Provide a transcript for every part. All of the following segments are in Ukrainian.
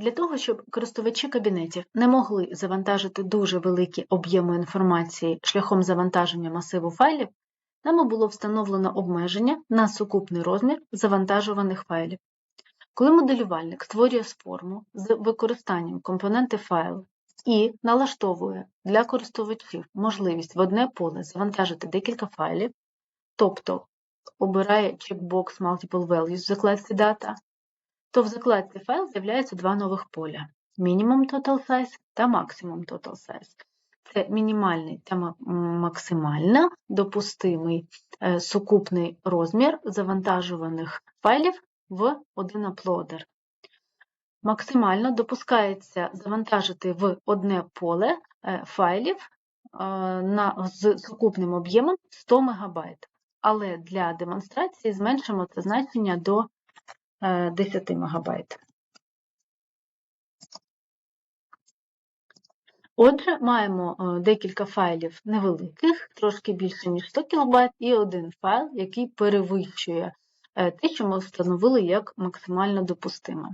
Для того, щоб користувачі кабінетів не могли завантажити дуже великі об'єми інформації шляхом завантаження масиву файлів, нами було встановлено обмеження на сукупний розмір завантажуваних файлів. Коли моделювальник створює форму з використанням компоненти файлу і налаштовує для користувачів можливість в одне поле завантажити декілька файлів, тобто обирає чекбокс Multiple Values в закладці Data, то в закладці файл з'являються два нових поля Minimum Total Size та Maximum Total Size. Це мінімальний та максимально допустимий е, сукупний розмір завантажуваних файлів в один аплодер. Максимально допускається завантажити в одне поле е, файлів е, з сукупним об'ємом 100 МБ. Але для демонстрації зменшимо це значення до 10 МБ. Отже, маємо е, декілька файлів невеликих, трошки більше, ніж 100 кБ, і один файл, який перевищує е, те, що ми встановили як максимально допустиме.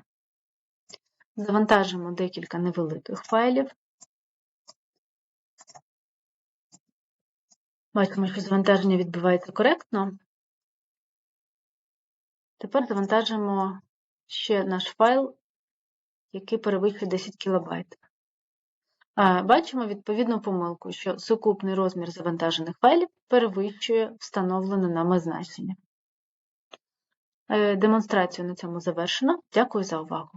Завантажимо декілька невеликих файлів. Бачимо, що завантаження відбувається коректно. Тепер завантажимо ще наш файл, який перевищує 10 кБ. Бачимо відповідну помилку, що сукупний розмір завантажених файлів перевищує встановлене нами значення. Е, Демонстрацію на цьому завершено. Дякую за увагу.